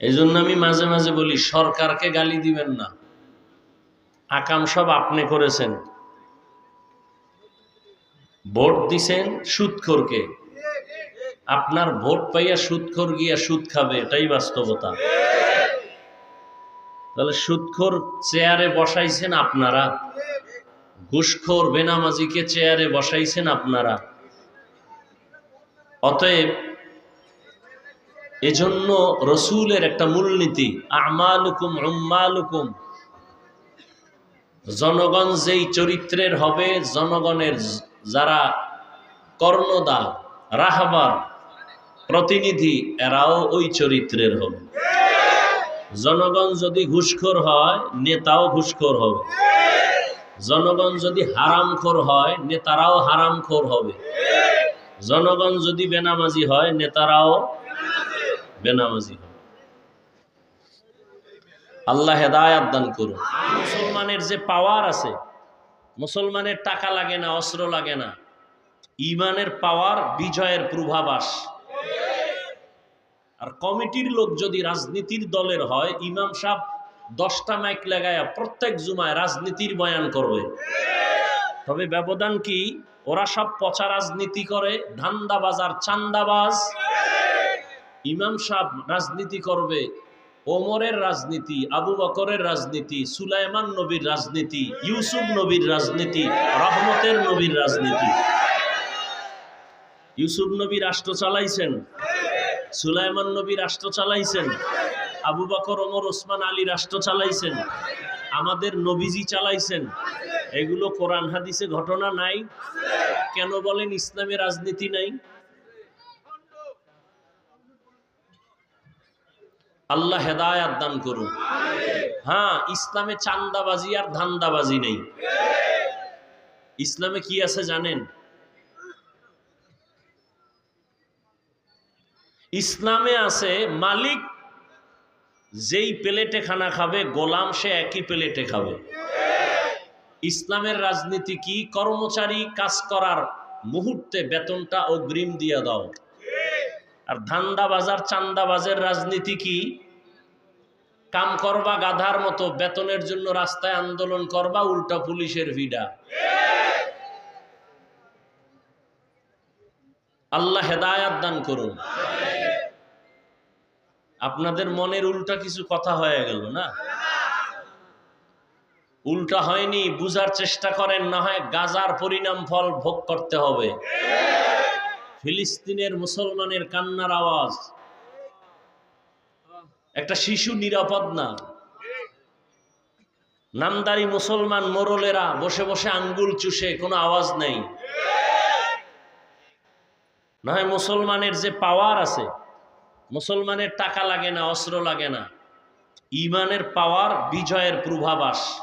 এই জন্য আমি মাঝে মাঝে বলি, সরকারকে গালি দিবেন না। আকাম সব আপনি করেছেন। ভোট দিছেন সুদখোরকে আপনার ভোট পাইয়া সুদখোর গিয়া সুদ খাবে, এটাই বাস্তবতা। তাহলে সুদখোর চেয়ারে বসাইছেন আপনারা। ঘুষখোর বেনামাজিকে চেয়ারে বসাইছেন আপনারা। অতএব এজন্য রসুলের একটা মূলনীতি, আমালুকুম উম্মালুকুম। জনগণ যেই চরিত্রের হবে, জনগণের যারা কর্ণদা রাহবার, প্রতিনিধি, এরাও ওই চরিত্রের হবে। জনগণ যদি ঘুষখোর হয়, নেতাও ঘুষখোর হবে। জনগণ যদি হারামখোর হয়, নেতারাও হারামখোর হবে। জনগণ যদি বেনামাজি হয়, নেতারাও বেনামাজি হবে আল্লাহ হেদায়াত দান করুন। মুসলমানের যে পাওয়ার আছে, মুসলমানের টাকা লাগে না, অস্ত্র লাগে না, ইমানের পাওয়ার বিজয়ের পূর্বাভাস। আর কমিটির লোক যদি রাজনীতির দলের হয়, ইমাম সাহেব দশটা মাইক লাগায় প্রত্যেক জুমায় রাজনীতির বয়ান করবে। তবে ব্যবধান কি? ওরা সব পচা রাজনীতি করে, ধান্দাবাজ আর চান্দাবাজ। ইমাম সাহেব রাজনীতি করবে, ওমরের রাজনীতি, আবু বকরের রাজনীতি, সুলাইমান নবীর রাজনীতি, ইউসুফ নবীর রাজনীতি, রহমতের নবীর রাজনীতি। ইউসুফ নবী রাষ্ট্র চালাইছেন, সুলাইমান নবী রাষ্ট্র চালাইছেন, আবু বকর, ওমর, ওসমান, আলী রাষ্ট্র চালাইছেন, আমাদের নবীজি চালাইছেন। এগুলো কোরআন হাদিসে ঘটনা নাই, কেন বলেন ইসলামে রাজনীতি নাই? আল্লাহ হেদায়াত দান করুন। হ্যাঁ ইসলামে চান্দাবাজি আর ধান্দাবাজি নেই। ইসলামে কি আছে জানেন? ইসলামে আছে মালিক যেই প্লেটে খানা খাবে, গোলাম সে একই প্লেটে খাবে। ইসলামের রাজনীতি কি? কর্মচারী কাজ করার মুহূর্তে বেতনটা অগ্রিম দিয়ে দাও। আর ধান্দা বাজার চান্দা বাজের রাজনীতি কি? কাম করবা গাধার মতো, বেতনের জন্য রাস্তায় আন্দোলন করবা, উল্টা পুলিশের ভিডা। আল্লাহ হেদায়াত দান করুন। আপনাদের মনের উল্টা কিছু কথা হয়ে গেল না? উল্টা হয়নি, বুঝার চেষ্টা করেন, না হয় গাজার পরিণাম ফল ভোগ করতে হবে। ফিলিস্তিনের মুসলমানের কান্নার আওয়াজ। একটা শিশু নিরাপদ না। নামদারি মুসলমান মোরলেরা বসে বসে আঙ্গুল চুষে, কোনো আওয়াজ নেই। না হয় মুসলমানের যে পাওয়ার আছে, মুসলমানের টাকা লাগে না, অস্ত্র লাগে না। ইমানের পাওয়ার বিজয়ের পূর্বাভাস।